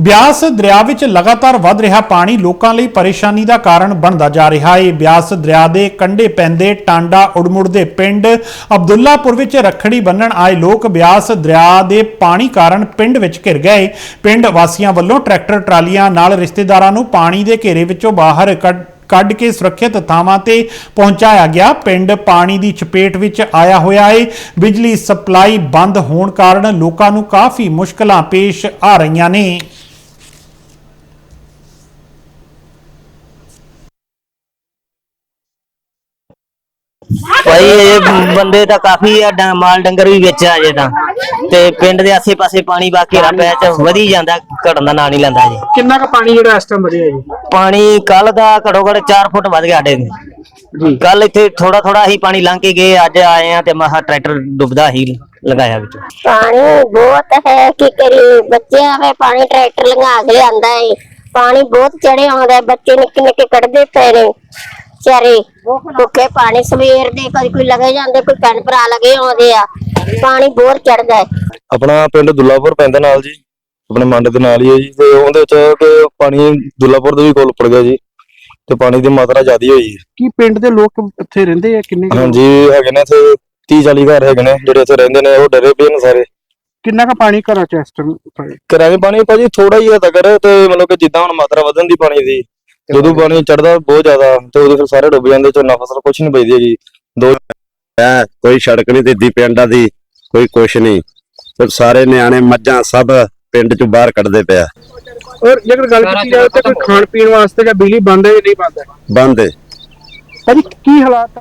ਬਿਆਸ ਦਰਿਆ ਵਿੱਚ ਲਗਾਤਾਰ ਵੱਧ ਰਿਹਾ ਪਾਣੀ ਲੋਕਾਂ ਲਈ ਪਰੇਸ਼ਾਨੀ ਦਾ ਕਾਰਨ ਬਣਦਾ ਜਾ ਰਿਹਾ ਹੈ। ਬਿਆਸ ਦਰਿਆ ਦੇ ਕੰਢੇ ਪੈਂਦੇ ਟਾਂਡਾ, ਉੜਮੁੜ ਦੇ ਪਿੰਡ ਅਬਦੁੱਲਾਪੁਰ ਵਿੱਚ ਰੱਖੜੀ ਬੰਨਣ ਆਏ ਲੋਕ ਬਿਆਸ ਦਰਿਆ ਦੇ ਪਾਣੀ ਕਾਰਨ ਪਿੰਡ ਵਿੱਚ ਘਿਰ ਗਏ। ਪਿੰਡ ਵਾਸੀਆਂ ਵੱਲੋਂ ਟਰੈਕਟਰ, ਟਰਾਲੀਆਂ ਨਾਲ ਰਿਸ਼ਤੇਦਾਰਾਂ ਨੂੰ ਪਾਣੀ ਦੇ ਘੇਰੇ ਵਿੱਚੋਂ ਬਾਹਰ ਕੱਢ ਕੱਢ ਕੇ ਸੁਰੱਖਿਅਤ ਥਾਵਾਂ ਤੇ ਪਹੁੰਚਾਇਆ ਗਿਆ। ਪਿੰਡ ਪਾਣੀ ਦੀ ਚਪੇਟ ਵਿੱਚ ਆਇਆ ਹੋਇਆ ਏ। ਬਿਜਲੀ ਸਪਲਾਈ ਬੰਦ ਹੋਣ ਕਾਰਨ ਲੋਕਾਂ ਨੂੰ ਕਾਫੀ ਮੁਸ਼ਕਲਾਂ ਪੇਸ਼ ਆ ਰਹੀਆਂ ਨੇ। ਭਾਈ ਇਹ ਬੰਦੇ ਤਾਂ ਕਾਫੀ ਆ ਡ- ਮਾਲ ਡੰਗਰ ਵੀ ਵਿੱਚ ਆ ਜੇ ਤਾਂ। ਤੇ ਪਿੰਡ ਦੇ ਆਸੇ-ਪਾਸੇ ਪਾਣੀ ਬਾਕੀ ਰਾ ਪਿਆ ਚ ਵਧੀ ਜਾਂਦਾ ਘਟਣ ਦਾ ਨਾਂ ਨਹੀਂ ਲੈਂਦਾ ਜੀ ਕਿੰਨਾ ਕੁ ਪਾਣੀ ਜਿਹੜਾ ਇਸ ਟਾਈਮ ਵਧਿਆ ਜੀ? ਪਾਣੀ ਕੱਲ ਦਾ ਘੜੋ ਘੜ 4 ਫੁੱਟ ਵੱਧ ਗਿਆ ਸਾਡੇ ਜੀ। ਕੱਲ ਇੱਥੇ ਥੋੜਾ ਥੋੜਾ ਹੀ ਪਾਣੀ ਲੰਘ ਕੇ ਗਏ ਅੱਜ ਆਏ ਆ ਤੇ ਮਹਾ ਟਰੈਕਟਰ ਡੁੱਬਦਾ ਹੀ ਲਗਾਇਆ ਵਿੱਚ। ਪਾਣੀ ਬਹੁਤ ਹੈ ਕੀ ਕਰੀ ਬੱਚੇ ਆਵੇ ਪਾਣੀ ਟਰੈਕਟਰ ਲੰਘਾ ਕੇ ਲਿਆਂਦਾ ਏ। ਪਾਣੀ ਬਹੁਤ ਚੜੇ ਆਉਂਦਾ ਹੈ, ਬੱਚੇ ਨਿੱਕੇ ਨਿੱਕੇ ਕੱਢਦੇ ਪਏ ਨੇ। ਚਾਰੇ ਭੁੱਖੇ ਪਾਣੀ ਸਵੇਰ ਦੇ ਕਦੀ ਕੋਈ ਲਗੇ ਜਾਂਦੇ ਕੋਈ ਭੈਣ ਭਰਾ ਲਗੇ ਆਉਂਦੇ ਆ। ਪਾਣੀ ਬਹੁਤ ਚੜਦਾ ਹੈ। ਆਪਣਾ ਪਿੰਡ ਦੁੱਲਾਪੁਰ ਪੈਂਦਾ ਨਾਲ ਜੀ ਆਪਣੇ ਮੰਡ ਦੇ ਨਾਲ ਹੀ ਹੈ ਜੀ ਤੇ ਉਹਦੇ ਵਿੱਚ ਕਿ ਪਾਣੀ ਦੁੱਲਾਪੁਰ ਦੇ ਵੀ ਕੋਲ ਉੱਪੜ ਗਿਆ ਜੀ ਤੇ ਪਾਣੀ ਦੀ ਮਾਤਰਾ ਜ਼ਿਆਦੀ ਹੋਈ ਹੈ। ਕੀ ਪਿੰਡ ਦੇ ਲੋਕ ਇੱਥੇ ਰਹਿੰਦੇ ਆ ਕਿੰਨੇ ਕੁ ਲੋਕ? ਹਾਂਜੀ ਹੈਗੇ ਨੇ ਇੱਥੇ 30 40 ਘਰ ਹੈਗੇ ਨੇ ਜਿਹੜੇ ਇੱਥੇ ਰਹਿੰਦੇ ਨੇ ਉਹ ਡਰੇ ਪਏ ਨੇ ਸਾਰੇ। ਕਿੰਨਾ ਕੁ ਪਾਣੀ ਘਰਾਂ ਚ ਇਸ ਟਾਈਮ 'ਚ ਪਾਣੀ ਭਾਜੀ ਥੋੜਾ ਹੀ ਹੈ ਤੱਕਰ ਤੇ ਮਤਲਬ ਕਿ ਜਿੱਦਾਂ ਹੁਣ ਮਾਤਰਾ ਵਧਣ ਦੀ ਪਾਣੀ ਦੀ ਜਦੋਂ ਪਾਣੀ ਚੜਦਾ ਬਹੁਤ ਜ਼ਿਆਦਾ ਤੇ ਉਦੋਂ ਫਿਰ ਸਾਰੇ ਡੁੱਬ ਜਾਂਦੇ ਝੋਨਾ ਫਸਲ ਕੁਝ ਨਹੀਂ ਬਚਦੀ ਹੈਗੀ। ਦੋ ਹੈ ਕੋਈ ਸੜਕ ਨਹੀਂ ਦਿੱਦੀ ਪਿੰਡਾਂ ਦੀ ਕੋਈ ਕੁਛ ਨਹੀਂ। ਤੇ ਸਾਰੇ ਨਿਆਣੇ ਮੱਝਾਂ ਸਭ ਪਿੰਡ ਚੋਂ ਬਾਹਰ ਕੱਢਦੇ ਪਿਆ ਔਰ ਜੇਕਰ ਗੱਲ ਕੀਤੀ ਜਾਵੇ ਤਾਂ ਕੋਈ ਖਾਣ ਪੀਣ ਵਾਸਤੇ ਜਾਂ ਬਿਜਲੀ ਬੰਦ ਹੈ ਜਾਂ ਨਹੀਂ ਬੰਦ ਹੈ? ਬੰਦ ਏ। ਭਾਜੀ ਕੀ ਹਾਲਾਤ